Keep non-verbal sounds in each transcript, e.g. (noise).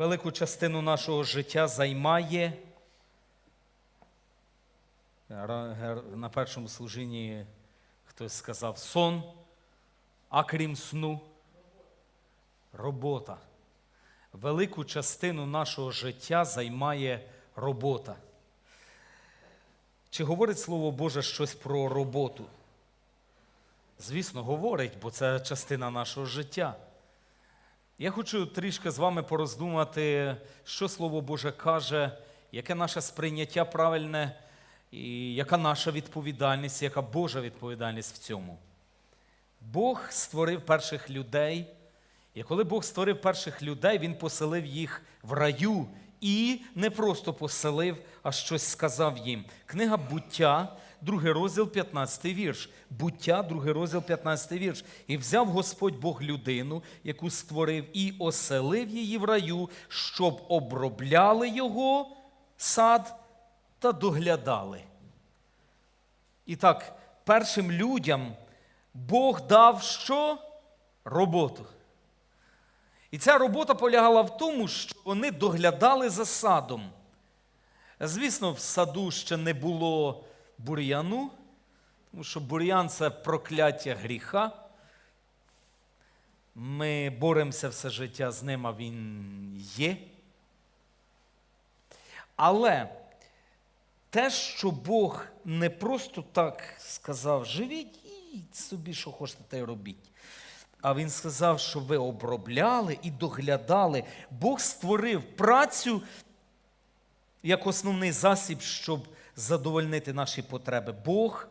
велику частину нашого життя займає. На першому служінні хтось сказав сон, а крім сну робота. Велику частину нашого життя займає робота. Чи говорить Слово Боже щось про роботу? Звісно, говорить, бо це частина нашого життя. Я хочу трішки з вами пороздумати, що Слово Боже каже, яке наше сприйняття правильне, і яка наша відповідальність, яка Божа відповідальність в цьому. Бог створив перших людей, і коли Бог створив перших людей, Він поселив їх в раю і не просто поселив, а щось сказав їм. Книга буття, другий розділ, 15 вірш. Буття, другий розділ, 15 вірш. І взяв Господь Бог людину, яку створив, і оселив її в раю, щоб обробляли його сад та доглядали. І так, першим людям Бог дав що? Роботу. І ця робота полягала в тому, що вони доглядали за садом. Звісно, в саду ще не було бур'яну, тому що бур'ян це прокляття гріха. Ми боремося все життя з ним, а він є. Але те, що Бог не просто так сказав, живіть і собі, що хочете, те й робіть. А він сказав, що ви обробляли і доглядали. Бог створив працю як основний засіб, щоб задовольнити наші потреби. Бог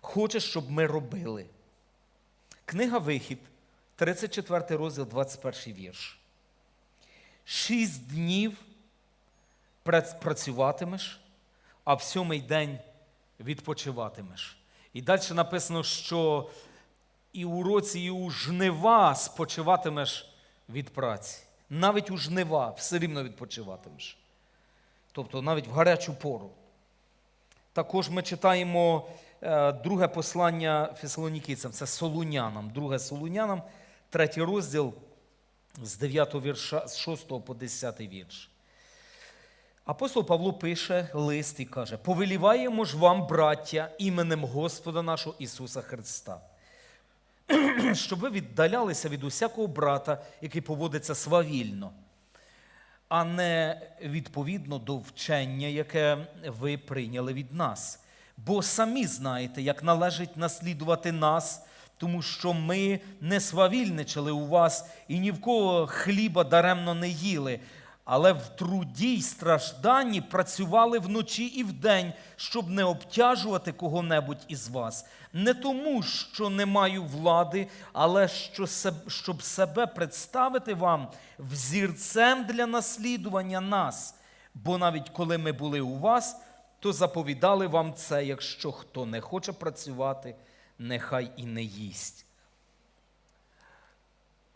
хоче, щоб ми робили. Книга Вихід, 34 розділ, 21 вірш. Шість днів працюватимеш, а в сьомий день відпочиватимеш. І далі написано, що і у році, і у жнива спочиватимеш від праці. Навіть у жнива все рівно відпочиватимеш. Тобто навіть в гарячу пору. Також ми читаємо е, друге послання фесалонікійцям, це Солунянам, друге Солунянам, третій розділ з 9 вірша, з 6 по 10 вірш. Апостол Павло пише лист і каже: Повеліваємо ж вам, браття, іменем Господа нашого Ісуса Христа, (clears throat) щоб ви віддалялися від усякого брата, який поводиться свавільно, а не відповідно до вчення, яке ви прийняли від нас. Бо самі знаєте, як належить наслідувати нас, тому що ми не свавільничали у вас і ні в кого хліба даремно не їли, але в труді й стражданні працювали вночі і вдень, щоб не обтяжувати кого-небудь із вас. Не тому, що не маю влади, але що щоб себе представити вам взірцем для наслідування нас. Бо навіть коли ми були у вас, то заповідали вам це, якщо хто не хоче працювати, нехай і не їсть.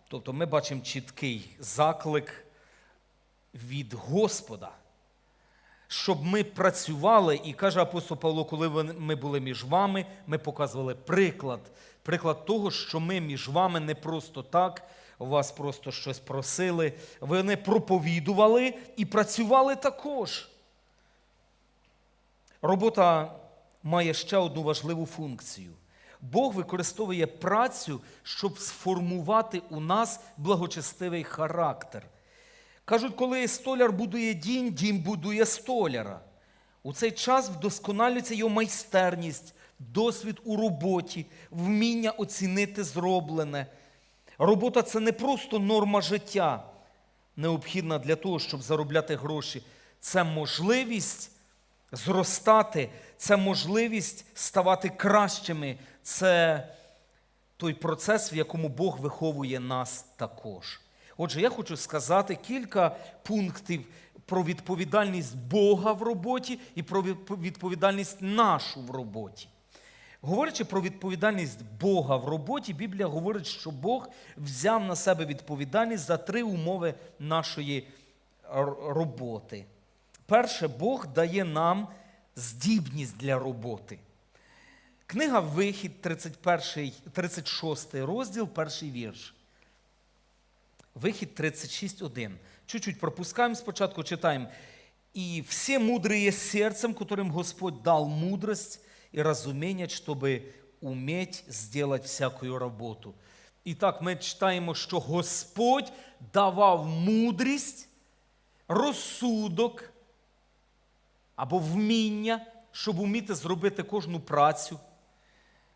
Тобто ми бачимо чіткий заклик від Господа, щоб ми працювали, і каже апостол Павло, коли ми були між вами, ми показували приклад. Приклад того, що ми між вами не просто так, вас просто щось просили, ви не проповідували і працювали також. Робота має ще одну важливу функцію. Бог використовує працю, щоб сформувати у нас благочестивий характер. Кажуть, коли столяр будує дім, дім будує столяра. У цей час вдосконалюється його майстерність, досвід у роботі, вміння оцінити зроблене. Робота це не просто норма життя, необхідна для того, щоб заробляти гроші. Це можливість зростати, це можливість ставати кращими. Це той процес, в якому Бог виховує нас також. Отже, я хочу сказати кілька пунктів про відповідальність Бога в роботі і про відповідальність нашу в роботі. Говорячи про відповідальність Бога в роботі, Біблія говорить, що Бог взяв на себе відповідальність за три умови нашої роботи. Перше, Бог дає нам здібність для роботи. Книга Вихід, 31, 36 розділ, перший вірш. Вихід 36.1. Чуть-чуть пропускаем спочатку, читаем. «И все мудрые сердцем, которым Господь дал мудрость и разумение, чтобы уметь сделать всякую работу». І так ми читаємо, що Господь давав мудрість, розсудок або вміння, щоб вміти зробити кожну працю.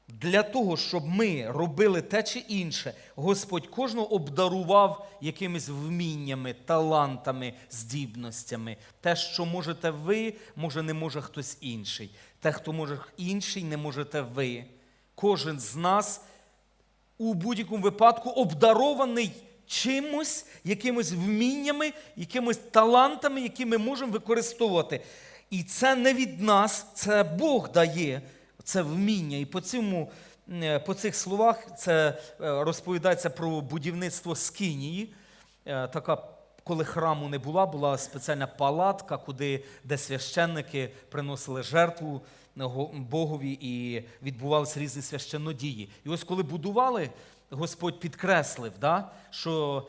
Для того, щоб ми робили те чи інше, Господь кожного обдарував якимись вміннями, талантами, здібностями. Те, що можете ви, може не може хтось інший. Те, хто може інший, не можете ви. Кожен з нас у будь-якому випадку обдарований чимось, якимось вміннями, якимось талантами, які ми можемо використовувати. І це не від нас, це Бог дає це вміння. І по, цьому, е, по цих словах це е, розповідається про будівництво Скинії. Е, Така, коли храму не була, була спеціальна палатка, куди, де священники приносили жертву Богові і відбувалися різні священнодії. І ось коли будували, Господь підкреслив, да, що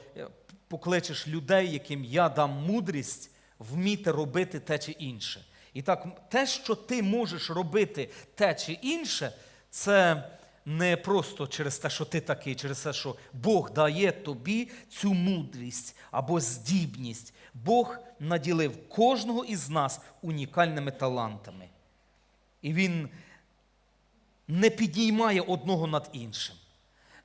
покличеш людей, яким я дам мудрість вміти робити те чи інше. І так, те, що ти можеш робити те чи інше, це не просто через те, що ти такий, через те, що Бог дає тобі цю мудрість або здібність. Бог наділив кожного із нас унікальними талантами. І Він не підіймає одного над іншим.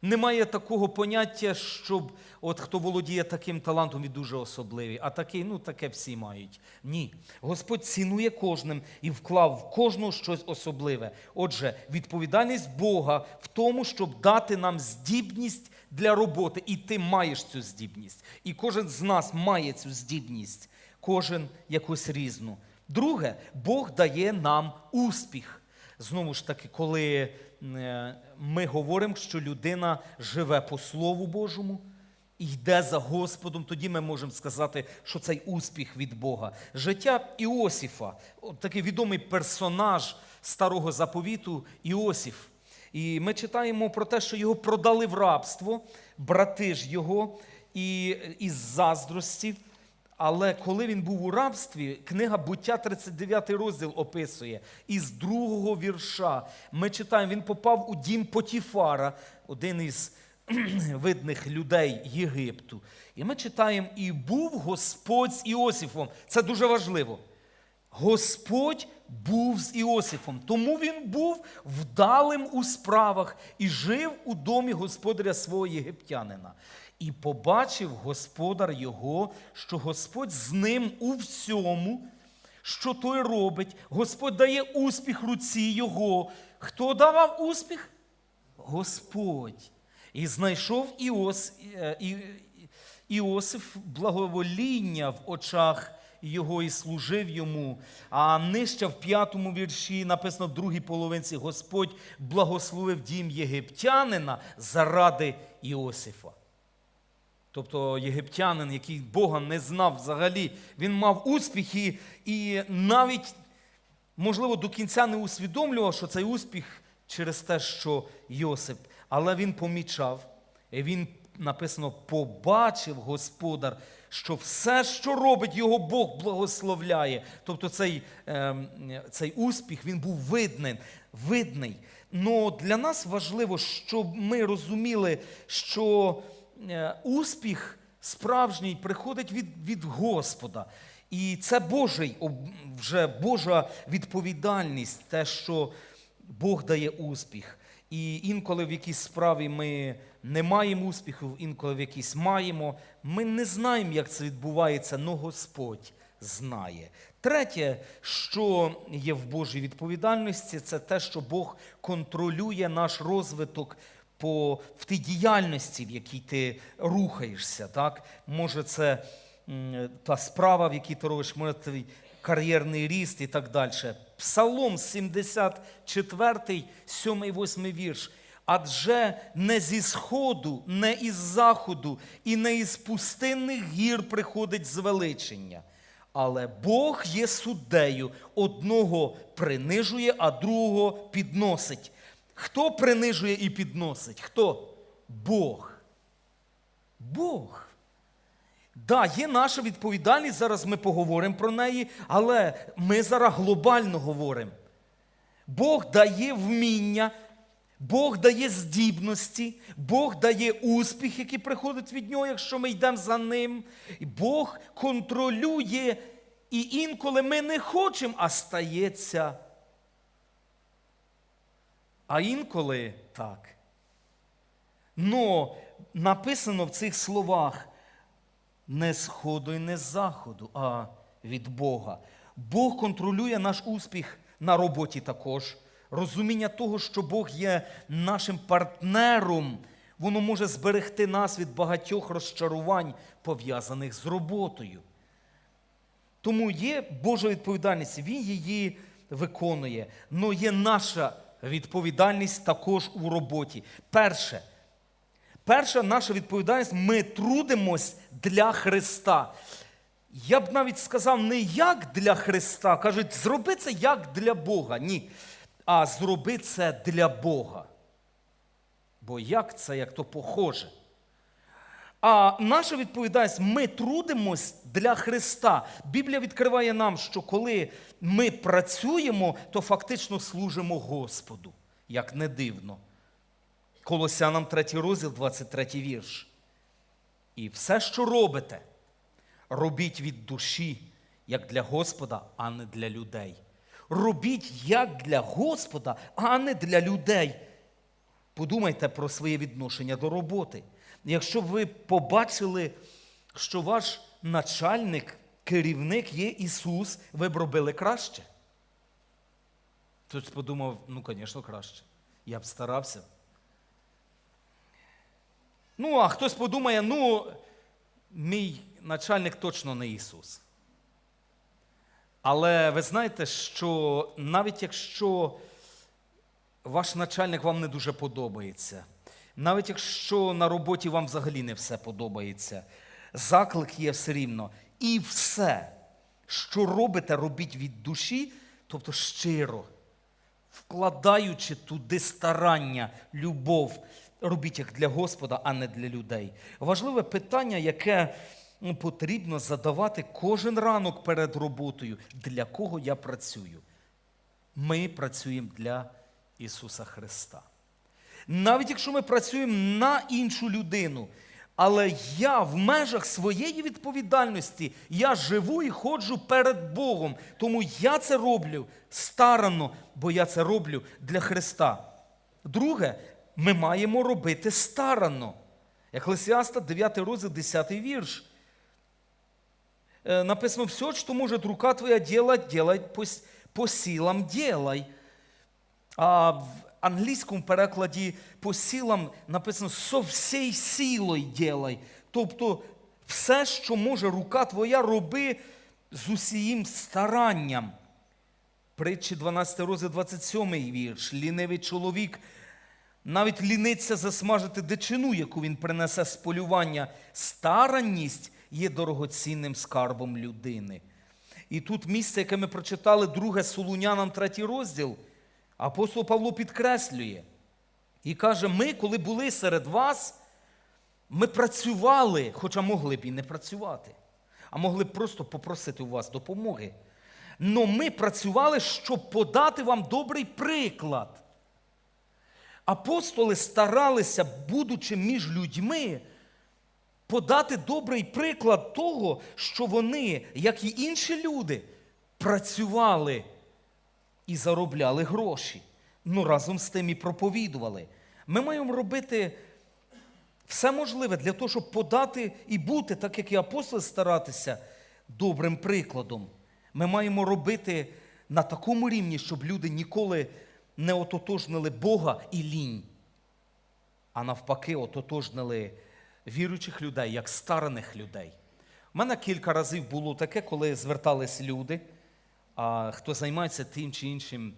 Немає такого поняття, щоб от хто володіє таким талантом, він дуже особливий, а такий, ну таке всі мають. Ні. Господь цінує кожним і вклав в кожного щось особливе. Отже, відповідальність Бога в тому, щоб дати нам здібність для роботи. І ти маєш цю здібність. І кожен з нас має цю здібність, кожен якусь різну. Друге, Бог дає нам успіх. Знову ж таки, коли е, ми говоримо, що людина живе по Слову Божому йде за Господом, тоді ми можемо сказати, що цей успіх від Бога. Життя Іосифа, от такий відомий персонаж старого заповіту Іосиф. І ми читаємо про те, що його продали в рабство, брати ж його, і із заздрості. Але коли він був у рабстві, книга буття 39 розділ описує із другого вірша. Ми читаємо, він попав у дім Потіфара, один із (clears throat) видних людей Єгипту. І ми читаємо, і був Господь з Іосифом. Це дуже важливо. Господь був з Іосифом, тому він був вдалим у справах і жив у домі господаря свого єгиптянина. І побачив господар його, що Господь з ним у всьому, що той робить. Господь дає успіх руці його. Хто давав успіх? Господь. І знайшов Іос, е, І- Іосиф благовоління в очах його і служив йому. А нижче в п'ятому вірші написано в другій половинці Господь благословив дім єгиптянина заради Іосифа. Тобто єгиптянин, який Бога не знав взагалі, він мав успіхи і навіть, можливо, до кінця не усвідомлював, що цей успіх через те, що Йосип. Але він помічав, і він написано, побачив господар, що все, що робить його Бог, благословляє. Тобто цей, ем, цей успіх він був видний. видний. Но для нас важливо, щоб ми розуміли, що е, успіх справжній приходить від, від Господа. І це Божий, вже Божа відповідальність, те, що Бог дає успіх. І інколи в якійсь справі ми не маємо успіху, інколи в якійсь маємо. Ми не знаємо, як це відбувається, але Господь знає. Третє, що є в Божій відповідальності, це те, що Бог контролює наш розвиток по, в тій діяльності, в якій ти рухаєшся. Так? Може, це та справа, в якій ти робиш, може твій кар'єрний ріст і так далі. Псалом 74, 7, 8 вірш. Адже не зі сходу, не із заходу і не із пустинних гір приходить звеличення. Але Бог є суддею, одного принижує, а другого підносить. Хто принижує і підносить? Хто? Бог. Бог. Да, є наша відповідальність, зараз ми поговоримо про неї, але ми зараз глобально говоримо. Бог дає вміння, Бог дає здібності, Бог дає успіх, який приходить від нього, якщо ми йдемо за ним. Бог контролює, і інколи ми не хочемо, а стається. А інколи так. Но написано в цих словах не з ходу і не з заходу, а від Бога. Бог контролює наш успіх на роботі також. Розуміння того, що Бог є нашим партнером, воно може зберегти нас від багатьох розчарувань, пов'язаних з роботою. Тому є Божа відповідальність, Він її виконує. Але є наша відповідальність також у роботі. Перше, перша наша відповідальність ми трудимось для Христа. Я б навіть сказав, не як для Христа. Кажуть, зроби це як для Бога. Ні. А зроби це для Бога. Бо як це, як то похоже. А наша відповідальність ми трудимось для Христа. Біблія відкриває нам, що коли ми працюємо, то фактично служимо Господу, як не дивно. Колосянам 3 розділ, 23 вірш. І все, що робите, робіть від душі, як для Господа, а не для людей. Робіть як для Господа, а не для людей. Подумайте про своє відношення до роботи. Якщо б ви побачили, що ваш начальник, керівник є Ісус, ви б робили краще. Хтось подумав, ну, звісно, краще. Я б старався. Ну, а хтось подумає, ну, мій начальник точно не Ісус. Але ви знаєте, що навіть якщо ваш начальник вам не дуже подобається, навіть якщо на роботі вам взагалі не все подобається, заклик є все рівно. І все, що робите, робіть від душі, тобто щиро, вкладаючи туди старання, любов, робіть як для Господа, а не для людей. Важливе питання, яке потрібно задавати кожен ранок перед роботою. Для кого я працюю? Ми працюємо для Ісуса Христа. Навіть якщо ми працюємо на іншу людину, але я в межах своєї відповідальності, я живу і ходжу перед Богом. Тому я це роблю старанно, бо я це роблю для Христа. Друге, ми маємо робити старанно. Еклесіаста, 9 розділ, 10 вірш. Е, Написано, все, что может рука твоя делать, делай по, по силам делай. А в англійському перекладі по силам написано со всей силою делай. Тобто все, що може рука твоя, роби з усієм старанням. Притчі 12 розділ 27 вірш. Лінивий чоловік навіть ліниться засмажити дичину, яку він принесе з полювання. Старанність є дорогоцінним скарбом людини. І тут місце, яке ми прочитали, друге Солунянам, третій розділ, апостол Павло підкреслює і каже: ми, коли були серед вас, ми працювали, хоча могли б і не працювати, а могли б просто попросити у вас допомоги. Но ми працювали, щоб подати вам добрий приклад. Апостоли старалися, будучи між людьми, подати добрий приклад того, що вони, як і інші люди, працювали і заробляли гроші. Ну разом з тим і проповідували. Ми маємо робити все можливе для того, щоб подати і бути, так як і апостоли, старатися добрим прикладом. Ми маємо робити на такому рівні, щоб люди ніколи не ототожнили Бога і лінь, а навпаки, ототожнили віруючих людей, як стараних людей. У мене кілька разів було таке, коли звертались люди, хто займається тим чи іншим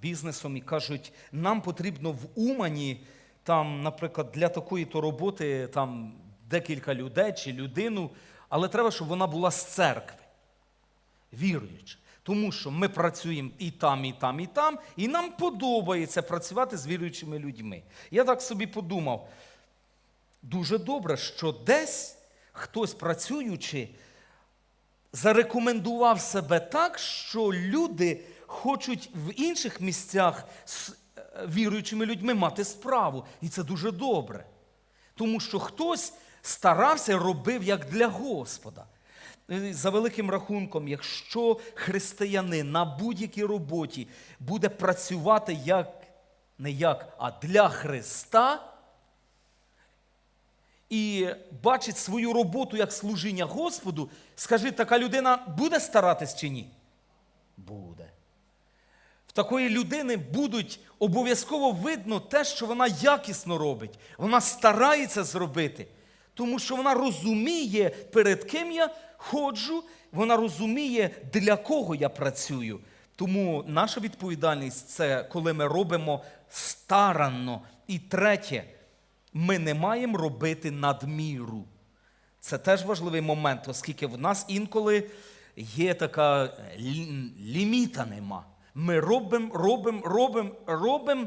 бізнесом, і кажуть, нам потрібно в Умані, там, наприклад, для такої-то роботи там декілька людей чи людину, але треба, щоб вона була з церкви, віруюча. Тому що ми працюємо і там, і там, і там, і нам подобається працювати з віруючими людьми. Я так собі подумав, дуже добре, що десь хтось працюючи, зарекомендував себе так, що люди хочуть в інших місцях з е, віруючими людьми мати справу. І це дуже добре. Тому що хтось старався, робив як для Господа. Е, За великим рахунком, якщо християнин на будь-якій роботі буде працювати як не як, а для Христа, і бачить свою роботу як служіння Господу, скажи, така людина буде старатись чи ні? Буде. В такої людини будуть обов'язково видно те, що вона якісно робить. Вона старається зробити, тому що вона розуміє, перед ким я ходжу, вона розуміє, для кого я працюю. Тому наша відповідальність це коли ми робимо старанно. І третє, ми не маємо робити надміру. Це теж важливий момент, оскільки в нас інколи є така лі- ліміта нема. Ми робимо, робимо, робимо, робимо.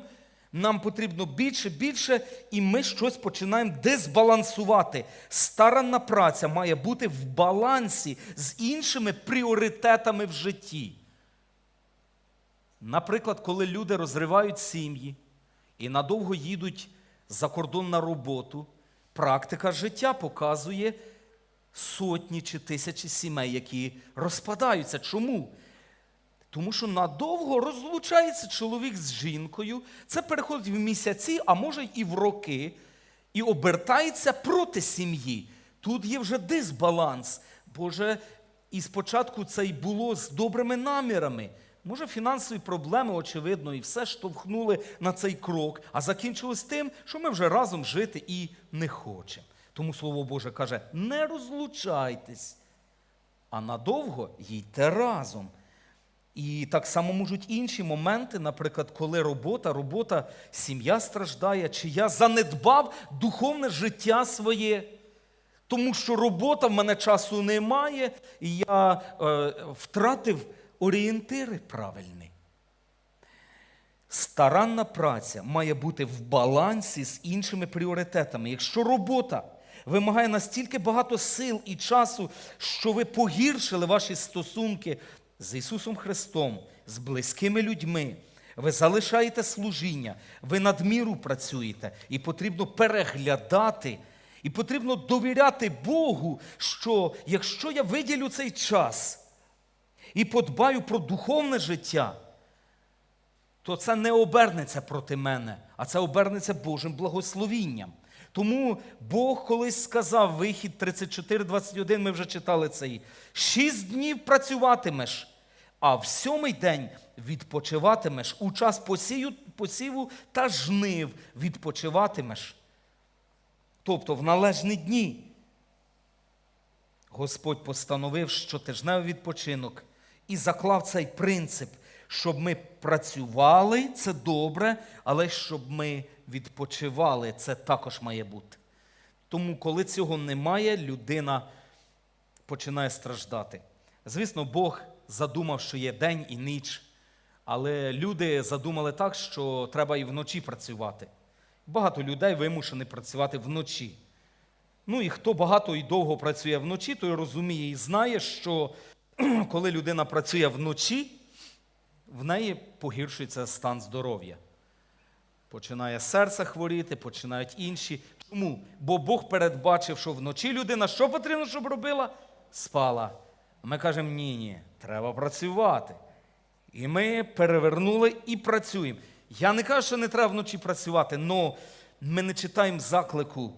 Нам потрібно більше, більше, і ми щось починаємо дисбалансувати. Старанна праця має бути в балансі з іншими пріоритетами в житті. Наприклад, коли люди розривають сім'ї і надовго їдуть за кордон на роботу, практика життя показує сотні чи тисячі сімей, які розпадаються. Чому? Тому що надовго розлучається чоловік з жінкою, це переходить в місяці, а може і в роки, і обертається проти сім'ї. Тут є вже дисбаланс. Боже, і спочатку це й було з добрими намірами. Може, фінансові проблеми, очевидно, і все штовхнули на цей крок, а закінчилось тим, що ми вже разом жити і не хочемо. Тому Слово Боже каже: не розлучайтесь, а надовго їдьте разом. І так само можуть інші моменти, наприклад, коли робота, робота, сім'я страждає, чи я занедбав духовне життя своє, тому що робота в мене часу немає, і я е, втратив орієнтири правильні. Старанна праця має бути в балансі з іншими пріоритетами. Якщо робота вимагає настільки багато сил і часу, що ви погіршили ваші стосунки з Ісусом Христом, з близькими людьми, ви залишаєте служіння, ви надміру працюєте, і потрібно переглядати, і потрібно довіряти Богу, що якщо я виділю цей час і подбаю про духовне життя, то це не обернеться проти мене, а це обернеться Божим благословінням. Тому Бог колись сказав, вихід 34.21, ми вже читали цей. Шість днів працюватимеш, а в сьомий день відпочиватимеш. У час посію, посіву та жнив відпочиватимеш. Тобто в належні дні. Господь постановив щотижневий відпочинок і заклав цей принцип, щоб ми працювали, це добре, але щоб ми відпочивали, це також має бути. Тому, коли цього немає, людина починає страждати. Звісно, Бог задумав, що є день і ніч, але люди задумали так, що треба і вночі працювати. Багато людей вимушені працювати вночі. Ну і хто багато і довго працює вночі, той розуміє і знає, що (clears throat) коли людина працює вночі, в неї погіршується стан здоров'я. Починає серце хворіти, починають інші. Чому? Бо Бог передбачив, що вночі людина що потрібно, щоб робила? Спала. Ми кажемо, ні, ні, треба працювати. І ми перевернули і працюємо. Я не кажу, що не треба вночі працювати, але ми не читаємо заклику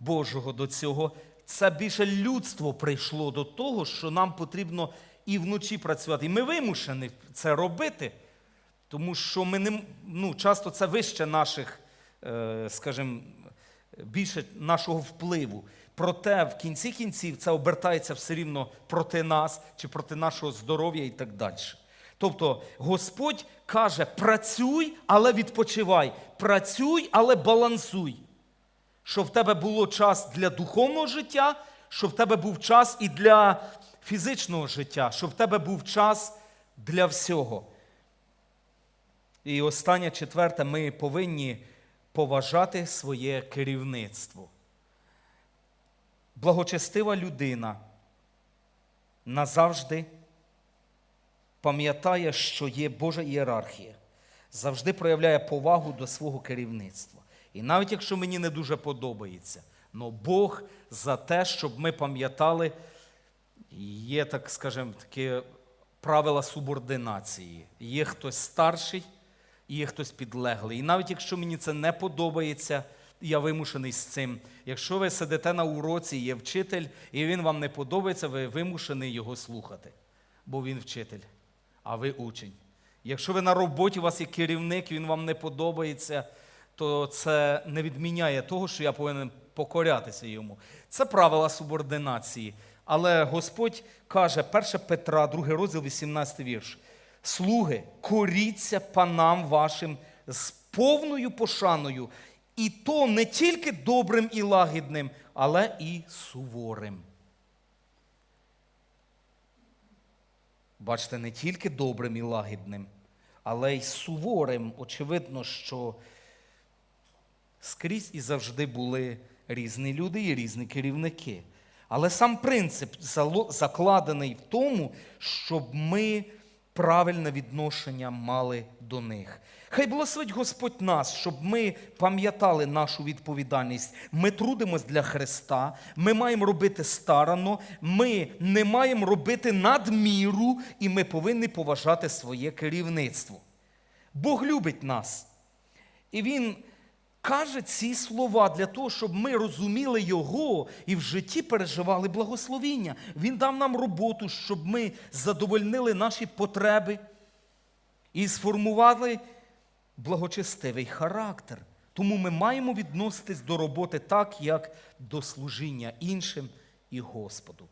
Божого до цього. Це більше людство прийшло до того, що нам потрібно і вночі працювати. І ми вимушені це робити, тому що ми не, ну, часто це вище наших, е, скажімо, більше нашого впливу. Проте в кінці кінців це обертається все рівно проти нас чи проти нашого здоров'я і так далі. Тобто Господь каже: працюй, але відпочивай, працюй, але балансуй. Щоб в тебе було час для духовного життя, щоб в тебе був час і для фізичного життя, щоб в тебе був час для всього. І останнє четверте, ми повинні поважати своє керівництво. благочестива людина назавжди пам'ятає, що є Божа ієрархія, завжди проявляє повагу до свого керівництва. І навіть якщо мені не дуже подобається, але Бог за те, щоб ми пам'ятали, є, так скажемо, такі правила субординації. Є хтось старший, і є хтось підлеглий. І навіть якщо мені це не подобається, я вимушений з цим. Якщо ви сидите на уроці, є вчитель, і він вам не подобається, ви вимушений його слухати, бо він вчитель, а ви учень. Якщо ви на роботі, у вас є керівник, він вам не подобається, то це не відміняє того, що я повинен покорятися йому. Це правила субординації. Але Господь каже, 1 Петра, 2 розділ, 18 вірш. Слуги, коріться панам вашим з повною пошаною, і то не тільки добрим і лагідним, але і суворим. Бачите, не тільки добрим і лагідним, але й суворим. Очевидно, що скрізь і завжди були різні люди і різні керівники. Але сам принцип закладений в тому, щоб ми правильне відношення мали до них. Хай благословить Господь нас, щоб ми пам'ятали нашу відповідальність. Ми трудимось для Христа, ми маємо робити старано, ми не маємо робити надміру, і ми повинні поважати своє керівництво. Бог любить нас. І Він каже ці слова для того, щоб ми розуміли Його і в житті переживали благословіння. Він дав нам роботу, щоб ми задовольнили наші потреби і сформували благочестивий характер. Тому ми маємо відноситись до роботи так, як до служіння іншим і Господу.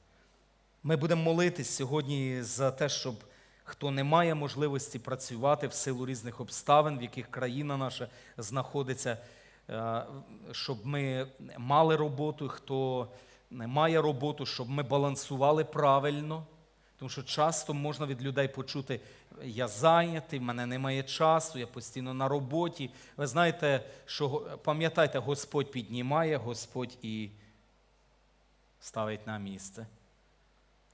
Ми будемо молитись сьогодні за те, щоб хто не має можливості працювати в силу різних обставин, в яких країна наша знаходиться, щоб ми мали роботу, хто не має роботу, щоб ми балансували правильно. Тому що часто можна від людей почути, я зайнятий, в мене немає часу, я постійно на роботі. Ви знаєте, що пам'ятайте, Господь піднімає, Господь і ставить на місце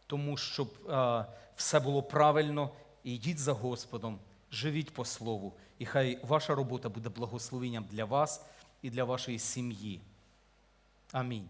тому щоб е, все було правильно, йдіть за Господом, живіть по слову, і хай ваша робота буде благословенням для вас і для вашої сім'ї. Амінь.